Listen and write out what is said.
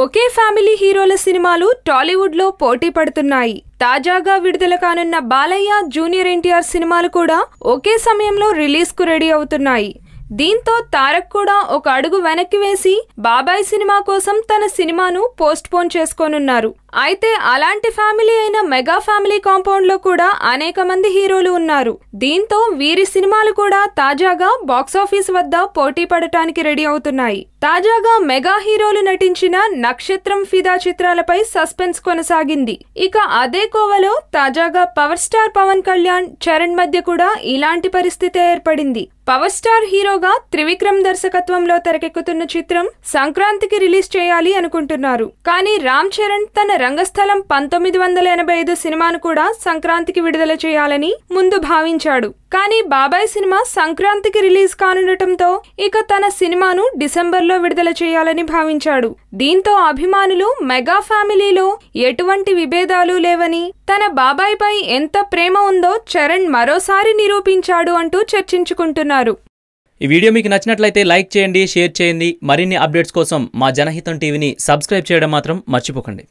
ఒకే family హీరోల సినిమాలు టాలీవుడ్లో పోటీ పడుతున్నాయి. తాజాగా విడుదల కానున్న బాలయ్య జూనియర్ ఎన్టీఆర్ సినిమాలు కూడా ఒకే సమయంలో రిలీజ్కు రెడీ అవుతున్నాయి. దీంతో తారక్ కూడా ఒక అడుగు వెనక్కి వేసి బాబాయ్ సినిమా కోసం తన సినిమాను పోస్ట్ పోన్ చేసుకోనున్నారు. అయితే అలాంటి ఫ్యామిలీ అయిన మెగా ఫ్యామిలీ కాంపౌండ్లో కూడా అనేక మంది హీరోలు ఉన్నారు. దీంతో వీరి సినిమాలు కూడా తాజాగా బాక్సాఫీస్ వద్ద పోటీ పడటానికి రెడీ అవుతున్నాయి. తాజాగా మెగా హీరోలు నటించిన నక్షత్రం ఫిదా చిత్రాలపై సస్పెన్స్ కొనసాగింది. ఇక అదే కోవలో తాజాగా పవర్ స్టార్ పవన్ కళ్యాణ్ చరణ్ మధ్య కూడా ఇలాంటి పరిస్థితి ఏర్పడింది. పవర్ స్టార్ హీరోగా త్రివిక్రమ్ దర్శకత్వంలో తెరకెక్కుతున్న చిత్రం సంక్రాంతికి రిలీజ్ చేయాలి అనుకుంటున్నారు. కానీ రామ్ చరణ్ తన రంగస్థలం పంతొమ్మిది వందల ఎనభై ఐదు సినిమాను కూడా సంక్రాంతికి విడుదల చేయాలని ముందు భావించాడు. కానీ బాబాయ్ సినిమా సంక్రాంతికి రిలీజ్ కానుండటంతో ఇక తన సినిమాను డిసెంబర్లో విడుదల చేయాలని భావించాడు. దీంతో అభిమానులు మెగా ఫ్యామిలీలో ఎటువంటి విభేదాలు లేవని తన బాబాయ్ పై ఎంత ప్రేమ ఉందో చరణ్ మరోసారి నిరూపించాడు అంటూ చర్చించుకుంటున్నారు. ఈ వీడియో మీకు నచ్చినట్లయితే లైక్ చేయండి షేర్ చేయండి. మరిన్ని అప్డేట్స్ కోసం మా జనహితం టీవీని సబ్స్క్రైబ్ చేయడం మాత్రం మర్చిపోకండి.